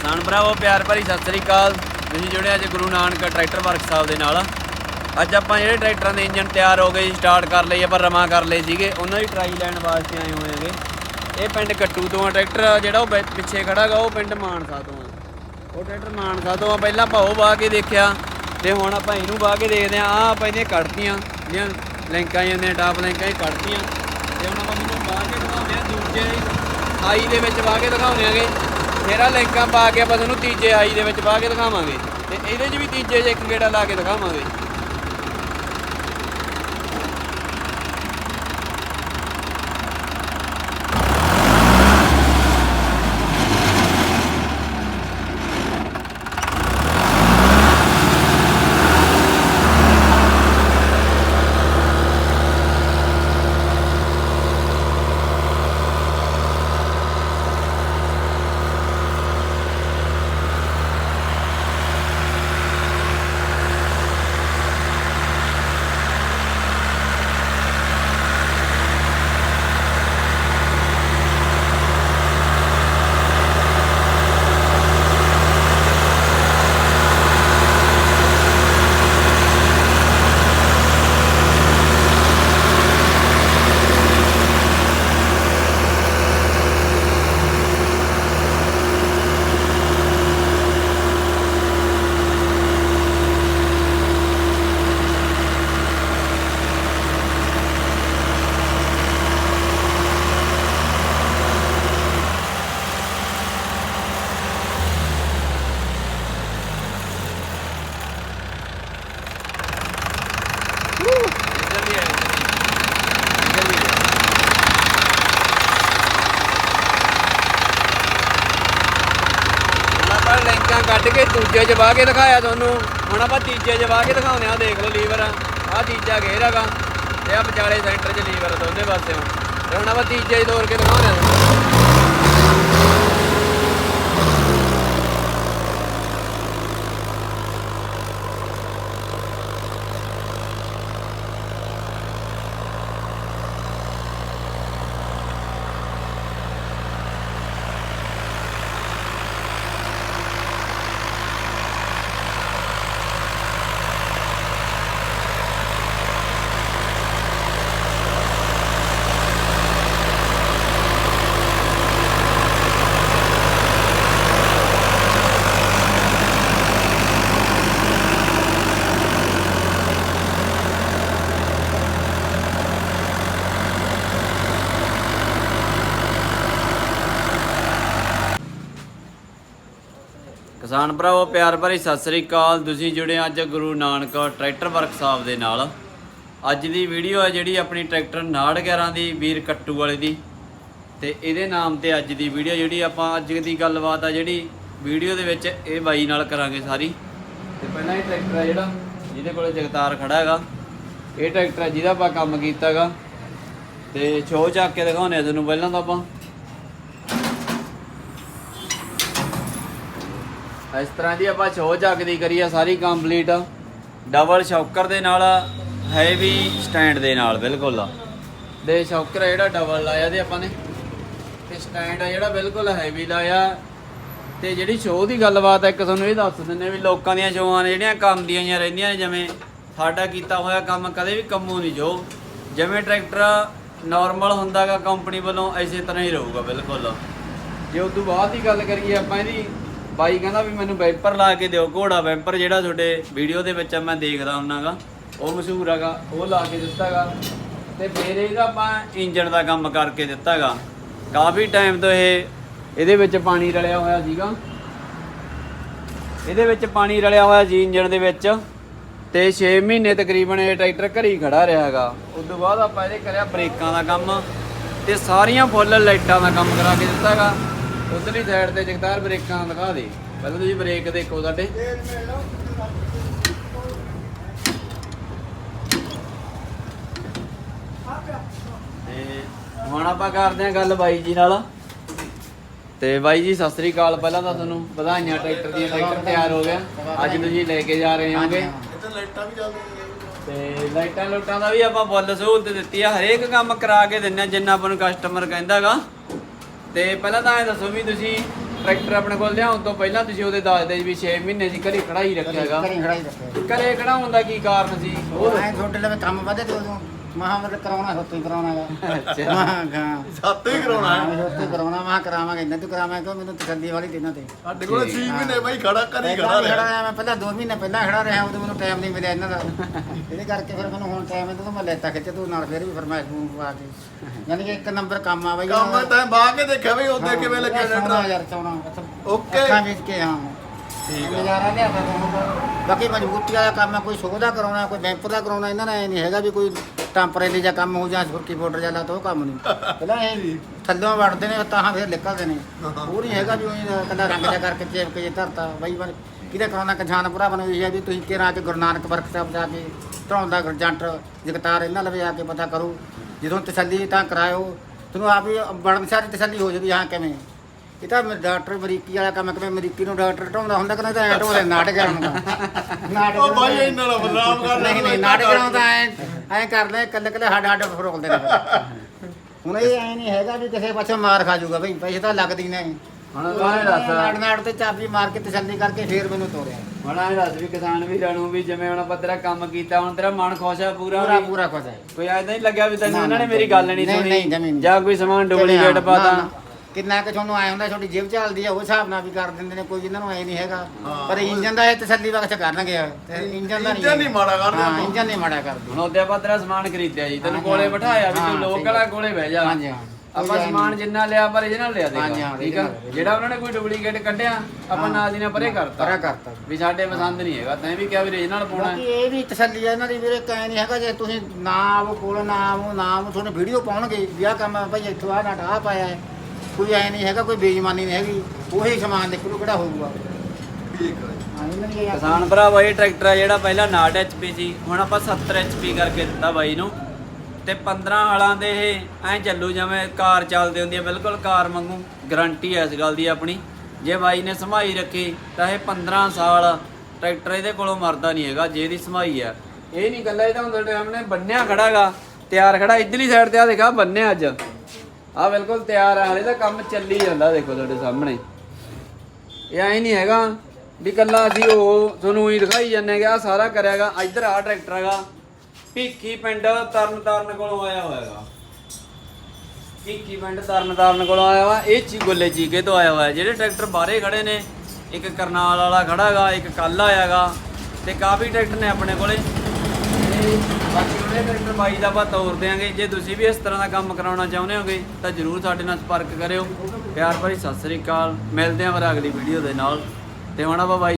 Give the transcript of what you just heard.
ਕਿਸਾਨ ਭਰਾਵੋ, ਪਿਆਰ ਭਰੀ ਸਤਿ ਸ੍ਰੀ ਅਕਾਲ। ਤੁਸੀਂ ਜੁੜੇ ਅੱਜ ਗੁਰੂ ਨਾਨਕ ਟਰੈਕਟਰ ਵਰਕ ਸਾਹਿਬ ਦੇ ਨਾਲ। ਅੱਜ ਆਪਾਂ ਜਿਹੜੇ ਟਰੈਕਟਰਾਂ ਦੇ ਇੰਜਨ ਤਿਆਰ ਹੋ ਗਏ ਸਟਾਰਟ ਕਰ ਲਏ ਆਪਾਂ ਰਮਾ ਕਰ ਲਏ ਸੀਗੇ, ਉਹਨਾਂ ਦੀ ਟਰਾਈ ਲੈਣ ਵਾਸਤੇ ਆਏ ਹੋਏ ਹੈਗੇ। ਇਹ ਪਿੰਡ ਕੱਟੂ ਤੋਂ ਆ ਟਰੈਕਟਰ, ਜਿਹੜਾ ਉਹ ਬੈ- ਪਿੱਛੇ ਖੜਾ ਗਾ, ਉਹ ਪਿੰਡ ਮਾਨਸਾ ਤੋਂ ਆ। ਉਹ ਟਰੈਕਟਰ ਮਾਨਸਾ ਤੋਂ ਆ, ਪਹਿਲਾਂ ਆਪਾਂ ਉਹ ਵਾਹ ਕੇ ਦੇਖਿਆ, ਤੇ ਹੁਣ ਆਪਾਂ ਇਹਨੂੰ ਵਾਹ ਕੇ ਦੇਖਦੇ ਆ ਆ ਆਪਾਂ ਇਹਦੀਆਂ ਕੱਢਤੀਆਂ, ਜਿਹੜੀਆਂ ਲਿੰਕਾਂ ਜਾਂਦੀਆਂ ਟਾਪ ਲੈਂਕਾਂ ਇਹ ਕੱਢਤੀਆਂ। ਤੇ ਹੁਣ ਆਪਾਂ ਮੈਨੂੰ ਵਾਹ ਕੇ ਦਿਖਾਉਂਦੇ ਆ, ਦੂਜੇ ਆਈ ਦੇ ਵਿੱਚ ਵਾਹ ਕੇ ਦਿਖਾਉਂਦੇ ਆਗੇ। ਜਿਹੜਾ ਆਹ ਲਿੰਕਾਂ ਪਾ ਕੇ ਆਪਾਂ ਤੁਹਾਨੂੰ ਤੀਜੇ ਆਈ ਦੇ ਵਿੱਚ ਪਾ ਕੇ ਦਿਖਾਵਾਂਗੇ। ਤੇ ਇਹਦੇ 'ਚ ਵੀ ਤੀਜੇ 'ਚ ਇੱਕ ਗੇੜਾ ਲਾ ਕੇ ਦਿਖਾਵਾਂਗੇ ਇੱਧਰ ਵੀ ਆਏ ਇੱਧਰ ਵੀ ਆਏ ਹੁਣ ਆਪਾਂ ਲਿੰਕਾਂ ਕੱਢ ਕੇ ਦੂਜੇ 'ਚ ਵਾਹ ਕੇ ਦਿਖਾਇਆ ਤੁਹਾਨੂੰ। ਹੁਣ ਆਪਾਂ ਤੀਜੇ 'ਚ ਵਾਹ ਕੇ ਦਿਖਾਉਂਦੇ ਆ ਦੇਖ ਲਓ ਲੀਵਰ। ਆ ਤੀਜਾ ਗੇਅਰ ਹੈਗਾ ਤੇ ਆ ਵਿਚਾਲੇ ਸੈਂਟਰ 'ਚ ਲੀਵਰ ਦੋਨੇ ਪਾਸਿਓਂ। ਤੇ ਹੁਣ ਆਪਾਂ ਤੀਜੇ 'ਚ ਤੋੜ ਕੇ ਦਿਖਾਉਂਦੇ ਆ ਕਿਸਾਨ ਭਰਾਵੋ, ਪਿਆਰ ਭਰੀ ਸਤਿ ਸ੍ਰੀ ਅਕਾਲ। ਤੁਸੀਂ ਜੁੜੇ ਅੱਜ ਗੁਰੂ ਨਾਨਕ ਟਰੈਕਟਰ ਵਰਕਸ਼ਾਪ ਦੇ ਨਾਲ। ਅੱਜ ਦੀ ਵੀਡੀਓ ਹੈ ਜਿਹੜੀ ਆਪਣੀ ਟਰੈਕਟਰ 911 ਦੀ, ਵੀਰ ਕੱਟੂ ਵਾਲੇ ਦੀ। ਤੇ ਇਹਦੇ ਨਾਮ ਤੇ ਅੱਜ ਦੀ ਵੀਡੀਓ ਜਿਹੜੀ ਆਪਾਂ ਅੱਜ ਦੀ ਗੱਲਬਾਤ ਆ ਜਿਹੜੀ ਵੀਡੀਓ ਦੇ ਵਿੱਚ ਇਹ ਬਾਈ ਨਾਲ ਕਰਾਂਗੇ ਸਾਰੀ। ਤੇ ਪਹਿਲਾਂ ਇਹ ਟਰੈਕਟਰ ਹੈ ਜਿਹੜਾ, ਜਿਹਦੇ ਕੋਲੇ ਜਗਤਾਰ ਖੜਾ ਹੈਗਾ। ਇਹ ਟਰੈਕਟਰ ਹੈ ਜਿਹਦਾ ਆਪਾਂ ਕੰਮ ਕੀਤਾਗਾ। ਤੇ ਛੋ ਚੱਕ ਕੇ ਦਿਖਾਉਂਦੇ ਆ ਤੁਹਾਨੂੰ ਪਹਿਲਾਂ ਤਾਂ ਆਪਾਂ। ਇਸ ਤਰ੍ਹਾਂ ਦੀ ਆਪਾਂ ਛੋ ਚੱਕ ਦੀ ਕਰੀ ਆ ਸਾਰੀ ਕੰਪਲੀਟ ਡਬਲ ਸ਼ੌਕਰ ਦੇ ਨਾਲ ਹੈਵੀ ਸਟੈਂਡ ਦੇ ਨਾਲ, ਬਿਲਕੁਲ। ਦੇ ਸ਼ੌਕਰ ਆ ਜਿਹੜਾ ਡਬਲ ਲਾਇਆ ਤੇ ਆਪਾਂ ਨੇ। ਤੇ ਸਟੈਂਡ ਆ ਜਿਹੜਾ ਬਿਲਕੁਲ ਹੈਵੀ ਲਾਇਆ। ਤੇ ਜਿਹੜੀ ਸ਼ੋਅ ਦੀ ਗੱਲਬਾਤ ਆ, ਇੱਕ ਤੁਹਾਨੂੰ ਇਹ ਦੱਸ ਦਿੰਨੇ ਵੀ ਲੋਕਾਂ ਦੀਆਂ ਸ਼ੋਆਂ ਨੇ, ਜਿਹੜੀਆਂ ਕੰਮ ਦੀਆਂ ਹੀ ਰਹਿੰਦੀਆਂ ਨੇ, ਜਿਵੇਂ ਸਾਡਾ ਕੀਤਾ ਹੋਇਆ ਕੰਮ ਕਦੇ ਵੀ ਕੰਮੋਂ ਨਹੀਂ ਜੋ ਜਿਵੇਂ ਟਰੈਕਟਰ ਨਾਰਮਲ ਹੁੰਦਾਗਾ ਕੰਪਨੀ ਵੱਲੋਂ ਐਸੇ ਤਰ੍ਹਾਂ ਹੀ ਰਹੂਗਾ, ਬਿਲਕੁਲ। ਜੇ ਉਸ ਤੋਂ ਬਾਅਦ ਦੀ ਗੱਲ ਕਰੀਏ ਆਪਾਂ ਇਹਦੀ ਬਾਈ ਕਹਿੰਦਾ ਵੀ ਮੈਨੂੰ ਵੈਂਪਰ ਲਾ ਕੇ ਦਿਓ, ਘੋੜਾ ਵੈਂਪਰ ਜਿਹੜਾ ਤੁਹਾਡੇ ਵੀਡੀਓ ਦੇ ਵਿੱਚ ਮੈਂ ਦੇਖਦਾ ਹੁੰਨਾਗਾ। ਉਹ ਮਸ਼ਹੂਰ ਹੈਗਾ, ਉਹ ਲਾ ਕੇ ਦਿੱਤਾਗਾ। ਤੇ ਫਿਰ ਇਹਦਾ ਆਪਾਂ ਇੰਜਨ ਦਾ ਕੰਮ ਕਰਕੇ ਦਿੱਤਾਗਾ। ਕਾਫੀ ਟਾਈਮ ਤੋਂ ਇਹ, ਇਹਦੇ ਵਿੱਚ ਪਾਣੀ ਰਲਿਆ ਹੋਇਆ ਸੀਗਾ। ਇਹਦੇ ਵਿੱਚ ਪਾਣੀ ਰਲਿਆ ਹੋਇਆ ਸੀ ਇੰਜਨ ਦੇ ਵਿੱਚ। ਤੇ 6 ਮਹੀਨੇ ਤਕਰੀਬਨ ਇਹ ਟਰੈਕਟਰ ਘਰੀ ਖੜਾ ਰਿਹਾ ਹੈਗਾ। ਉਸ ਤੋਂ ਬਾਅਦ ਆਪਾਂ ਇਹਦੇ ਕਰਿਆ ਬ੍ਰੇਕਾਂ ਦਾ ਕੰਮ। ਤੇ ਸਾਰੀਆਂ ਫੁੱਲ ਲਾਈਟਾਂ ਦਾ ਕੰਮ ਕਰਾ ਕੇ ਦਿੱਤਾ ਦਿੱਤਾਗਾ। ਉਧਰਲੀ ਸਾਈਡ ਤੇ ਜਗਤਾਰ ਬ੍ਰੇਕਾਂ ਦਿਖਾ ਦੇ। ਪਹਿਲਾਂ ਤੁਸੀਂ ਬ੍ਰੇਕ ਦੇਖੋ ਸਾਡੇ। ਤੇ ਹੁਣ ਆਪਾਂ ਕਰਦੇ ਹਾਂ ਗੱਲ ਬਾਈ ਜੀ ਨਾਲ। ਤੇ ਬਾਈ ਜੀ, ਸਤਿ ਸ੍ਰੀ ਅਕਾਲ। ਪਹਿਲਾਂ ਤਾਂ ਤੁਹਾਨੂੰ ਵਧਾਈਆਂ, ਟਰੈਕਟਰ ਦੀਆਂ ਟਰੈਕਟਰ ਤਿਆਰ ਹੋ ਗਿਆ ਅੱਜ ਤੁਸੀਂ ਲੈ ਕੇ ਜਾ ਰਹੇ ਹੋਗੇ। ਲਾਈਟਾਂ ਵੀ ਚੱਲਦੀਆਂ ਤੇ ਲਾਈਟਾਂ ਲੂਟਾਂ ਦਾ ਵੀ ਆਪਾਂ ਫੁੱਲ ਸਹੂਲਤ ਦਿੱਤੀ ਆ। ਹਰੇਕ ਕੰਮ ਕਰਾ ਕੇ ਦਿੰਨੇ ਆ ਜਿੰਨਾ ਆਪਾਂ ਨੂੰ ਕਸਟਮਰ ਕਹਿੰਦਾਗਾ ਤੇ ਪਹਿਲਾਂ ਤਾਂ ਇਹ ਦੱਸੋ ਵੀ ਤੁਸੀਂ ਟਰੈਕਟਰ ਆਪਣੇ ਕੋਲ ਲਿਆਉਣ ਤੋਂ ਪਹਿਲਾਂ ਤੁਸੀਂ ਉਹਦੇ ਦੱਸਦੇ ਸੀ ਵੀ 6 ਮਹੀਨੇ ਦੀ ਘਰੇ ਖੜਾਈ ਰੱਖਿਆਗਾ ਕਰੀ ਖੜਾਈ ਰੱਖਿਆ। ਘਰੇ ਖੜਾਉਣ ਦਾ ਕੀ ਕਾਰਨ ਸੀ? ਉਹ ਐ ਤੁਹਾਡੇ ਲਈ ਕੰਮ ਵਧੇ ਤੇ ਉਦੋਂ। ਮਹਾ ਮਤਲਬ ਕਰਾਉਣਾ ਸੋਤੋਂ ਹੀ ਕਰਾਉਣਾ ਹੈਗਾ। ਅੱਛਾ। ਮਹਾ ਹਾਂ। ਸਾਤੋਂ ਹੀ ਕਰਾਉਣਾ ਹੈ। ਮੈਂ ਸੋਤੋਂ ਹੀ ਕਰਾਉਣਾ ਮਹਾ ਕਰਾਵਾਂਗੇ ਇਹਨਾਂ ਤੋਂ ਕਰਾਵਾਂਗੇ ਕਿਉਂ ਮੈਨੂੰ ਤਸੱਲੀ ਵਾਲੀ ਦਿਨਾਂ ਤੇ। ਸਾਡੇ ਕੋਲ 6 ਮਹੀਨੇ ਬਾਈ ਖੜਾ ਕਰੀ ਖੜਾ ਰਿਹਾ। ਖੜਾ ਰਿਹਾ ਮੈਂ ਪਹਿਲਾਂ 2 ਮਹੀਨੇ ਪਹਿਲਾਂ ਖੜਾ ਰਿਹਾ ਉਦੋਂ ਮੈਨੂੰ ਟਾਈਮ ਨਹੀਂ ਮਿਲਿਆ ਇਹਨਾਂ ਦਾ। ਇਹਦੇ ਕਰਕੇ ਫਿਰ ਮੈਨੂੰ ਹੁਣ ਟਾਈਮ ਇਹਨਾਂ ਤੋਂ ਮੈਂ ਲੈਤਾ ਖਿੱਚ ਤੂੰ ਨਾਲ ਫਿਰ ਵੀ ਫਰਮਾਇਸ਼ ਨੂੰ ਪਾ ਕੇ। ਯਾਨੀ ਕਿ ਇੱਕ ਨੰਬਰ ਕੰਮ ਆ ਬਾਈ। ਕੰਮ ਤਾਂ ਬਾਹ ਕੇ ਦੇਖਿਆ ਵੀ ਉਹਦੇ ਕਿਵੇਂ ਲੱਗਿਆ ਡਾਕਟਰ ਯਾਰ ਚੌਣਾ ਓਕੇ। ਅੱਖਾਂ ਵਿੱਚ ਕੇ ਹਾਂ। ਠੀਕ ਆ। ਨਜ਼ਾਰਾ ਲਿਆ ਬਾਕੀ ਮਜ਼ਬੂਤੀ ਵਾਲਾ ਕੰਮ ਹੈ ਕੋਈ ਸੋਧਾ ਕਰਾਉਣਾ ਕੋਈ ਬੈਂਪ ਦਾ ਕਰਾਉਣਾ ਇਹਨਾਂ ਨੇ ਇਹ ਨਹੀਂ ਹੈਗਾ ਵੀ ਕੋਈ ਟੈਂਪਰੇਰੀ ਜਾਂ ਕੰਮ ਹੋ ਜਾਂ ਸੁਰਕੀ ਬਾਰਡਰ ਜਾਂ ਲਾ ਤਾਂ ਉਹ ਕੰਮ ਨਹੀਂ। ਪਹਿਲਾਂ ਇਹ ਥੱਲੋਂ ਵੜਦੇ ਨੇ, ਤਾਂ ਫਿਰ ਨਿਕਲਦੇ ਨੇ। ਉਹ ਨਹੀਂ ਹੈਗਾ ਵੀ ਉਹ ਕੱਲਾ ਰੰਗ ਜਿਹਾ ਕਰਕੇ ਚੇਪ ਕੇ ਜੇ ਧਰਤਾ, ਬਾਈ ਬਣ ਕਿਹਦੇ ਕਰਾਉਣਾ ਕਛਾਨ ਪੂਰਾ ਬਣਾਈ ਹੈ ਵੀ ਤੁਸੀਂ ਕਿਹੜਾ ਕਿ ਗੁਰੂ ਨਾਨਕ ਵਰਕਸ਼ਾਪ ਜਾ ਕੇ ਧਰਾਉਂਦਾ ਜੰਟ ਜਗਤਾਰ ਇਹਨਾਂ ਲਵੇ ਆ ਕੇ ਪਤਾ ਕਰੋ। ਜਦੋਂ ਤਸੱਲੀ ਤਾਂ ਕਰਾਇਓ। ਤੁਹਾਨੂੰ ਆਪ ਹੀ ਬੜਨ ਸਾਰੀ ਤਸੱਲੀ ਹੋ ਜੂਗੀ ਹਾਂ ਕਿਵੇਂ? ਇਹ ਤਾਂ ਮੈਂ ਡਾਕਟਰ ਅਮਰੀਕੀ ਵਾਲਾ ਕੰਮ ਕਿਵੇਂ ਅਮਰੀਕੀ ਨੂੰ ਡਾਕਟਰ ਢਾਉਂਦਾ ਹੁੰਦਾ ਕਿ ਨਹੀਂ ਤਾਂ ਐ ਢਾਉਂਦੇ ਨਾਟਕ ਕਰਾਉਂਦਾ ਨਾਟਕ ਉਹ ਬਾਈ ਇਹਨਾਂ ਨਾਲ ਬਦਨਾਮ ਕਰ ਨਹੀਂ ਨਹੀਂ ਨਾਟਕ ਕਰਾਉਂਦਾ ਐ ਐ ਕਰਦੇ ਕੱਲੇ ਕੱਲੇ ਹੱਡ ਹੱਡ ਫਰੋਲਦੇ ਨੇ। ਹੁਣ ਇਹ ਐ ਨਹੀਂ ਹੈਗਾ ਵੀ ਕਿਸੇ ਪਾਸੇ ਮਾਰ ਖਾ ਜਾਊਗਾ ਬਈ ਪੈਸੇ ਤਾਂ ਲੱਗਦੀ ਨੇ। ਹੁਣ ਗਾਣੇ ਦੱਸ ਨਾੜ ਨਾੜ ਤੇ ਚਾਬੀ ਮਾਰ ਕੇ ਤਸੱਲੀ ਕਰਕੇ ਫੇਰ ਮੈਨੂੰ ਤੋਰਿਆ ਹੁਣ ਇਹ ਦੱਸ ਵੀ ਕਿਸਾਨ ਵੀਰਾਂ ਨੂੰ ਵੀ ਜਿਵੇਂ ਹੁਣ ਆਪਾਂ ਤੇਰਾ ਕੰਮ ਕੀਤਾ ਹੁਣ ਤੇਰਾ ਮਨ ਖੁਸ਼ ਆ ਪੂਰਾ? ਪੂਰਾ? ਪੂਰਾ ਖੁਸ਼ ਹੈ ਕੋਈ ਐਦਾਂ ਨਹੀਂ ਲੱਗਿਆ ਵੀ ਤੈਨੂੰ ਉਹਨਾਂ ਨੇ ਮੇਰੀ ਗੱਲ ਨਹੀਂ ਸੁਣੀ? ਨਹੀਂ। ਜਾਂ ਕੋਈ ਸਮਾਨ ਡੁਪਲੀਕੇਟ ਪਾਤਾ। ਕਿੰਨਾ ਕਿ ਤੁਹਾਨੂੰ ਆਏ ਹੁੰਦਾ ਤੁਹਾਡੀ ਜੇਬ ਚੱਲਦੀ ਆ ਉਹ ਹਿਸਾਬ ਨਾਲ ਵੀ ਕਰ ਦਿੰਦੇ ਨੇ ਕੋਈ ਇਹਨਾਂ ਨੂੰ ਐ ਨਹੀਂ ਹੈਗਾ ਹਾਂ, ਪਰ ਇੰਜਨ ਦਾ ਇਹ ਤਸੱਲੀ ਵਕਤ ਕਰਨਗੇ ਤੇ ਇੰਜਨ ਦਾ ਨਹੀਂ ਇੰਜਨ ਨਹੀਂ ਮਾੜਾ ਕਰਦੇ ਹਾਂ ਆਪਾਂ। ਇੰਜਨ ਨਹੀਂ ਮਾੜਾ ਕਰਦੇ ਹੁਣ ਉਹਦੇ ਆਪਾਂ ਤੇਰਾ ਸਮਾਨ ਖਰੀਦਿਆ ਜੀ ਤੈਨੂੰ ਹਾਂ, ਕੋਲੇ ਹਾਂ। ਬਿਠਾਇਆ ਵੀ ਹਾਂ, ਤੂੰ ਸਹੀ ਲੋਕਲ ਆ ਕੋਲੇ ਬਹਿ ਜਾ ਹਾਂਜੀ, ਹਾਂ। ਆਪਾਂ ਸਮਾਨ ਨਹੀਂ। ਜਿੰਨਾ ਲਿਆ ਪਰ ਇਹਦੇ ਨਾਲ ਲਿਆ ਹਾਂਜੀ, ਦੇਗਾ ਹਾਂ, ਠੀਕ ਆ ਇਹਦੇ ਨਾਲ। ਜਿਹੜਾ ਉਹਨਾਂ ਨੇ ਕੋਈ ਡੁਪਲੀਕੇਟ ਕੱਢਿਆ ਆਪਾਂ। ਨਾਲ ਦੀ ਨਾਲ ਪਰੇ ਕਰਤਾ ਪਰਾ ਕਰਤਾ ਵੀ ਸਾਡੇ ਪਸੰਦ ਨਹੀਂ ਹੈਗਾ ਤੈਂ ਵੀ ਕਿਹਾ ਵੀ ਰੀਜਨਲ ਪਾਉਣਾ ਬਾਕੀ ਇਹ ਵੀ ਤਸੱਲੀ ਆ ਇਹਨਾਂ ਦੀ ਵੀਰੇ ਕੈ ਨਹੀਂ ਹੈਗਾ ਜੇ ਤੁਸੀਂ ਨਾ ਆਵੋ ਕੋਲ ਨਾ ਆਵੋ ਨਾ ਆਵੋ ਤੁਹਾਨੂੰ ਵੀਡੀਓ ਪਾਉਣਗੇ ਵੀ ਆਹ ਕੰਮ ਆ ਭਾਈ ਇੱਥੋਂ ਆਹ ਨਾਟ ਆਹ ਪਾਇਆ ਹੈ ਕੋਈ ਐ ਨਹੀਂ ਹੈਗਾ ਕੋਈ ਬੇਈਮਾਨੀ ਨਹੀਂ ਹੈਗੀ। ਉਹੀ ਸਮਾਨ ਨਿਕਲੂ ਕਿਹੜਾ ਹੋਊਗਾ। ਹੈ ਹਾਂ ਇਹਨਾਂ ਇਹ- ਕਿਸਾਨ ਭਰਾ ਬਾਈ ਟਰੈਕਟਰ ਆ ਜਿਹੜਾ ਪਹਿਲਾਂ 69 ਐਚਪੀ ਸੀ ਹੁਣ ਆਪਾਂ 70 ਐਚਪੀ ਕਰਕੇ ਦਿੱਤਾ ਬਾਈ ਨੂੰ। ਤੇ 15 ਹਾਲਾਂ ਦੇ ਇਹ ਐਂ ਚੱਲੂ ਜਿਵੇਂ ਕਾਰ ਚੱਲਦੀ ਹੁੰਦੀ ਹੈ ਬਿਲਕੁਲ ਕਾਰ ਵਾਂਗੂ ਗਾਰੰਟੀ ਹੈ ਇਸ ਗੱਲ ਦੀ ਆਪਣੀ। ਜੇ ਬਾਈ ਨੇ ਸਮਾਈ ਰੱਖੀ ਤਾਂ ਇਹ 15 ਸਾਲ ਟਰੈਕਟਰ ਇਹਦੇ ਕੋਲੋਂ ਮਰਦਾ ਨਹੀਂ ਹੈਗਾ ਜੇ ਇਹਦੀ ਸਮਾਈ ਆ। ਇਹ ਨਹੀਂ ਗੱਲਾਂ ਇਹਦਾ ਹੁੰਦਾ ਟਾਈਮ ਨੇ ਬੰਨਿਆ ਖੜਾਗਾ ਤਿਆਰ ਖੜਾ ਇਧਰਲੀ ਸਾਈਡ ਤੇ ਆ ਦੇਖਾ ਬੰਨਿਆ ਅੱਜ। ਆ ਬਿਲਕੁਲ ਤਿਆਰ ਆ, ਹਲੇ ਤਾਂ ਕੰਮ ਚੱਲੀ ਜਾਂਦਾ ਦੇਖੋ ਤੁਹਾਡੇ ਸਾਹਮਣੇ। ਇਹ ਐ ਨਹੀਂ ਹੈਗਾ ਵੀ ਕੱਲਾ ਅਸੀਂ ਉਹ ਤੁਹਾਨੂੰ ਹੀ ਦਿਖਾਈ ਜਾਂਦੇ ਕਿ ਆ ਸਾਰਾ ਕਰਿਆਗਾ ਇੱਧਰ ਆ ਟਰੈਕਟਰ ਹੈਗਾ। ਭੀਖੀ ਪਿੰਡ ਤਰਨ ਤਾਰਨ ਕੋਲੋਂ ਆਇਆ ਹੋਇਆਗਾ ਭੀਖੀ ਪਿੰਡ ਤਰਨ ਤਾਰਨ ਕੋਲੋਂ ਆਇਆ ਹੋਇਆ, ਇਹ ਚੀ ਗੋਲੇ ਚੀਕੇ ਤੋਂ ਆਇਆ ਹੋਇਆ, ਜਿਹੜੇ ਟਰੈਕਟਰ ਬਾਹਰੇ ਖੜੇ ਨੇ, ਇੱਕ ਕਰਨਾਲ ਵਾਲਾ ਖੜਾਗਾ ਇੱਕ ਕੱਲ ਆਇਆਗਾ ਤੇ ਕਾਫੀ ਟਰੈਕਟਰ ਨੇ ਆਪਣੇ ਕੋਲੇ। ਤੇ ਬਾਕੀ ਉਹਨੇ ਟਰੈਕਟਰ ਬਾਈ ਦਾ ਆਪਾਂ ਤੋਰ ਦਿਆਂਗੇ। ਜੇ ਤੁਸੀਂ ਵੀ ਇਸ ਤਰ੍ਹਾਂ ਦਾ ਕੰਮ ਕਰਾਉਣਾ ਚਾਹੁੰਦੇ ਹੋਗੇ, ਤਾਂ ਜਰੂਰ ਸਾਡੇ ਨਾਲ ਸੰਪਰਕ ਕਰਿਓ। ਪਿਆਰ ਭਰੀ ਸਤਿ ਸ੍ਰੀ ਅਕਾਲ। ਮਿਲਦੇ ਹਾਂ ਫਿਰ ਅਗਲੀ ਵੀਡੀਓ ਦੇ ਨਾਲ। ਤੇ ਹੁਣ ਆਪਾਂ ਬਾਈ